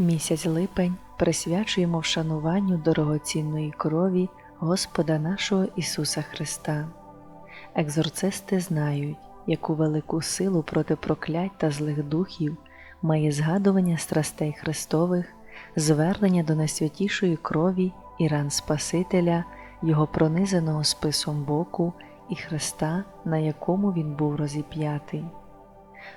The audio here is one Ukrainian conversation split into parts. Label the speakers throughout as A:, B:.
A: Місяць липень присвячуємо вшануванню дорогоцінної крові Господа нашого Ісуса Христа. Екзорцисти знають, яку велику силу проти проклять та злих духів має згадування страстей Христових, звернення до найсвятішої крові і ран Спасителя, Його пронизаного списом боку і Христа, на якому Він був розіп'ятий.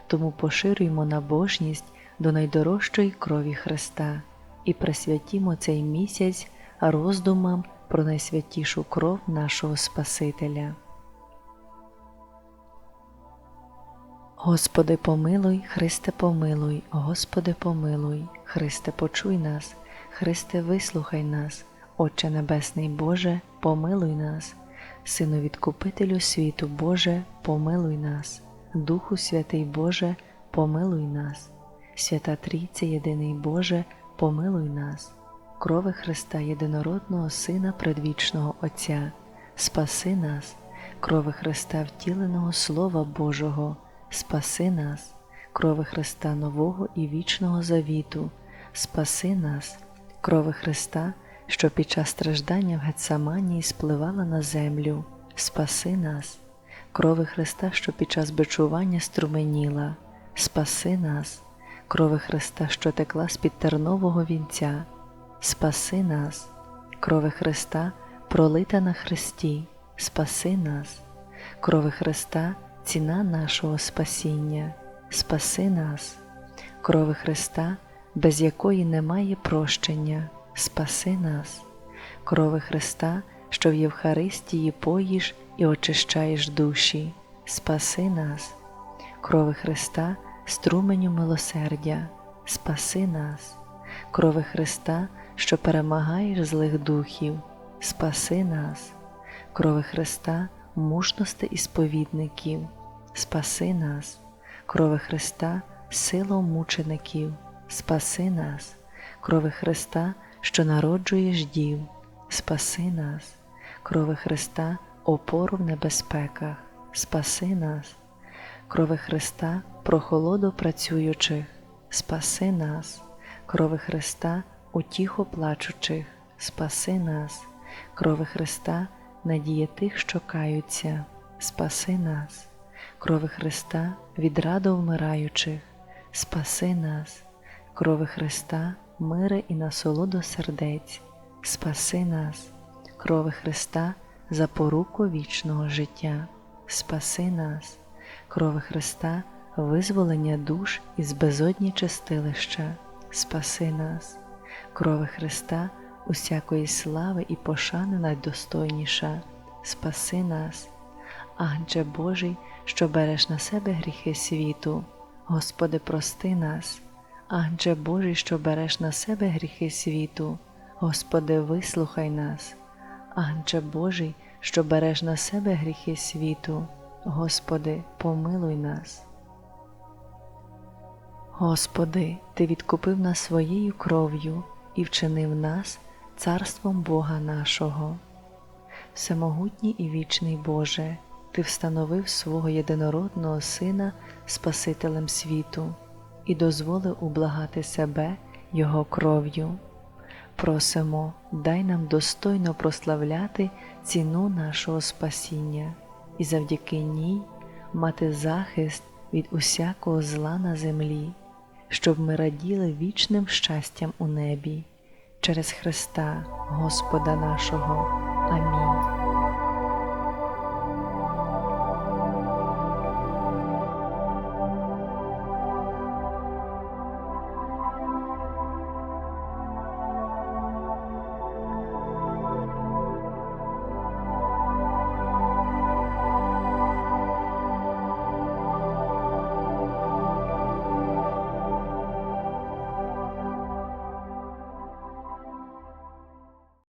A: Тому поширюємо набожність до найдорожчої крові Христа. І присвятімо цей місяць роздумам про найсвятішу кров нашого Спасителя. Господи, помилуй, Христе, помилуй, Господи, помилуй, Христе, почуй нас, Христе, вислухай нас, Отче Небесний Боже, помилуй нас, Сину Відкупителю світу Боже, помилуй нас, Духу Святий Боже, помилуй нас, Свята Трійця, єдиний Боже, помилуй нас, крови Христа Єдинородного Сина Предвічного Отця, спаси нас, крови Христа втіленого Слова Божого, спаси нас, крови Христа Нового і вічного завіту, спаси нас, крови Христа, що під час страждання в Гецаманії спливала на землю, спаси нас, крови Христа, що під час бичування струменіла, спаси нас, крови Христа, що текла з під тернового вінця, спаси нас, крови Христа, пролита на Христі, спаси нас, крови Христа, ціна нашого спасіння, спаси нас, крови Христа, без якої немає прощення, спаси нас, крови Христа, що в Євхаристії поїш і очищаєш душі, спаси нас, крови Христа, струменю милосердя, спаси нас, крови Христа, що перемагаєш злих духів, спаси нас, крови Христа, мужності і сповідників, спаси нас, крови Христа, силу мучеників, спаси нас, крови Христа, що народжуєш дів, спаси нас, крови Христа, опору в небезпеках, спаси нас, крови Христа, прохолоду працюючих, спаси нас, крови Христа, утіху плачучих, спаси нас, крови Христа, надія тих, що каються, спаси нас, крови Христа, відраду вмираючих, спаси нас, крови Христа, мире і насолоду сердець, спаси нас, крови Христа, запоруку вічного життя, спаси нас, крови Христа, визволення душ із безодні чистилища, спаси нас, крови Христа, усякої слави і пошани найдостойніша, спаси нас, Агнче Божий, що береш на себе гріхи світу, Господи, прости нас, Агнче Божий, що береш на себе гріхи світу, Господи, вислухай нас, Агнче Божий, що береш на себе гріхи світу, Господи, помилуй нас. Господи, Ти відкупив нас своєю кров'ю і вчинив нас царством Бога нашого. Всемогутній і вічний Боже, Ти встановив свого єдинородного Сина Спасителем світу і дозволив ублагати себе Його кров'ю. Просимо, дай нам достойно прославляти ціну нашого спасіння і завдяки ній мати захист від усякого зла на землі, щоб ми раділи вічним щастям у небі через Христа Господа нашого. Амінь.